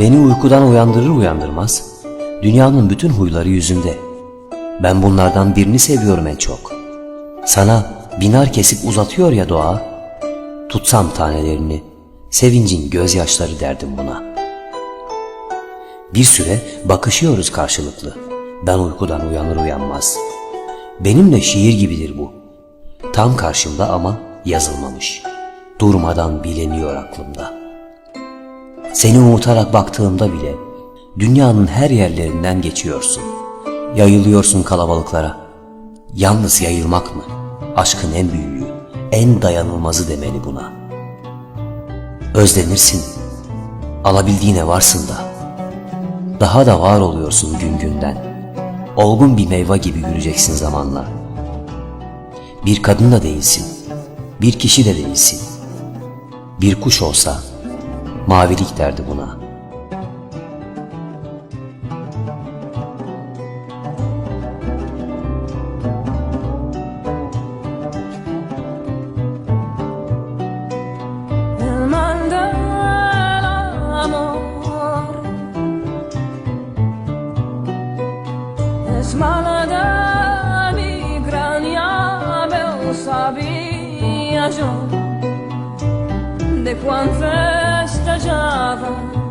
Beni uykudan uyandırır uyandırmaz, dünyanın bütün huyları yüzünde. Ben bunlardan birini seviyorum en çok. Sana binar kesip uzatıyor ya doğa, tutsam tanelerini, sevincin gözyaşları derdim buna. Bir süre bakışıyoruz karşılıklı. Ben uykudan uyanır uyanmaz. Benim de şiir gibidir bu. Tam karşımda ama yazılmamış. Durmadan bileniyor aklımda. Seni unutarak baktığımda bile dünyanın her yerlerinden geçiyorsun. Yayılıyorsun kalabalıklara. Yalnız yayılmak mı? Aşkın en büyüğü, en dayanılmazı demeli buna. Özlenirsin. Alabildiğine varsın da. Daha da var oluyorsun gün günden. Olgun bir meyve gibi yürüyeceksin zamanla. Bir kadın da değilsin. Bir kişi de değilsin. Bir kuş olsa mavilik derdi buna. De migraña, festa Java